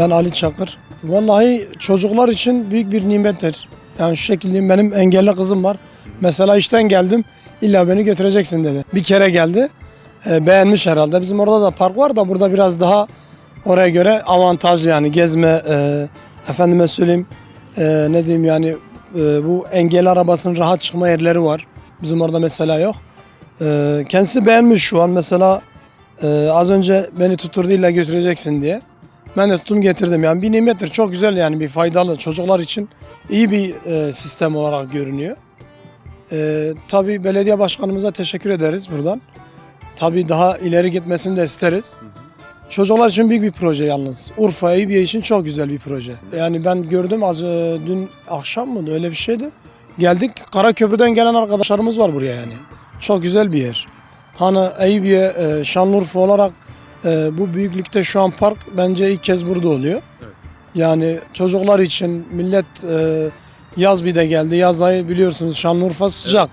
Ben Ali Çakır. Vallahi çocuklar için büyük bir nimettir. Yani şu şekilde benim engelli kızım var. Mesela işten geldim. İlla beni götüreceksin dedi. Bir kere geldi. e, beğenmiş herhalde. Bizim orada da park var da burada biraz daha oraya göre avantajlı yani gezme e, efendime söyleyeyim e, ne diyeyim yani e, bu engelli arabasının rahat çıkma yerleri var. Bizim orada mesela yok. E, kendisi beğenmiş şu an mesela e, az önce beni tuturdu illa götüreceksin diye. Ben de tuttum getirdim yani bir nimettir çok güzel yani bir faydalı çocuklar için iyi bir e, sistem olarak görünüyor. E, tabii belediye başkanımıza teşekkür ederiz buradan. Tabii daha ileri gitmesini de isteriz. Çocuklar için büyük bir proje yalnız. Urfa Eyüpiye için çok güzel bir proje. Yani ben gördüm az e, dün akşam mı öyle bir şeydi. Geldik Karaköprü'den gelen arkadaşlarımız var buraya yani. Çok güzel bir yer. Hani Eyüpiye, e, Şanlıurfa olarak e, bu büyüklükte şu an park bence ilk kez burada oluyor. Yani çocuklar için millet e, yaz bir de geldi. Yaz ayı biliyorsunuz Şanlıurfa sıcak.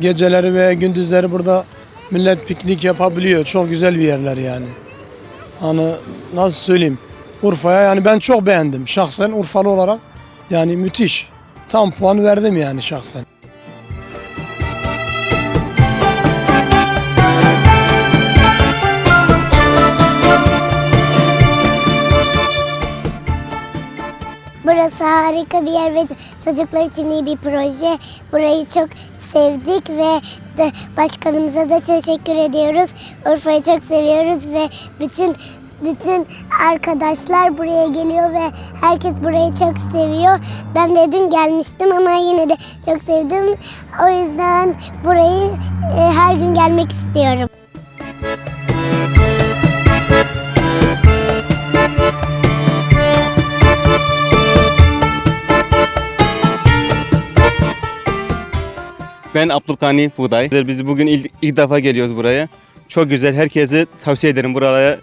Geceleri ve gündüzleri burada millet piknik yapabiliyor. Çok güzel bir yerler yani. Hani nasıl söyleyeyim? Urfa'ya yani ben çok beğendim. Şahsen Urfalı olarak yani müthiş. Tam puan verdim yani şahsen. Harika bir yer ve çocuklar için iyi bir proje. Burayı çok sevdik ve de başkanımıza da teşekkür ediyoruz. Urfa'yı çok seviyoruz ve bütün bütün arkadaşlar buraya geliyor ve herkes burayı çok seviyor. Ben de dün gelmiştim ama yine de çok sevdim. O yüzden burayı e, her gün gelmek istiyorum. Ben Abdülkani Buğday. Biz bugün ilk, ilk defa geliyoruz buraya. Çok güzel. Herkese tavsiye ederim buraya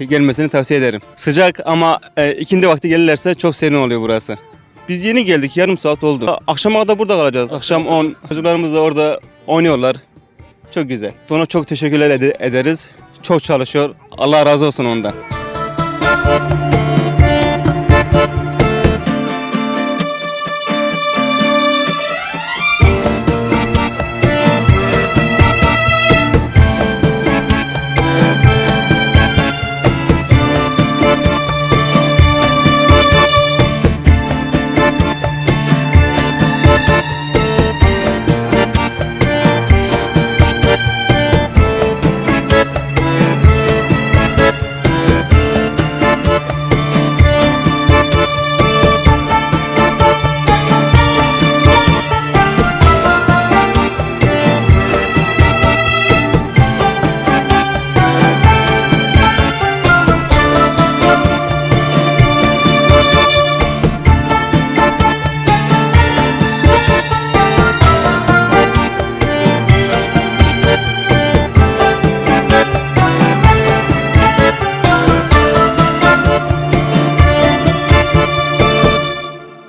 gelmesini tavsiye ederim. Sıcak ama e, ikindi vakti gelirlerse çok serin oluyor burası. Biz yeni geldik. Yarım saat oldu. Akşama kadar burada kalacağız. Akşam 10. Çocuklarımız da orada oynuyorlar. Çok güzel. Ona çok teşekkürler ede- ederiz. Çok çalışıyor. Allah razı olsun ondan.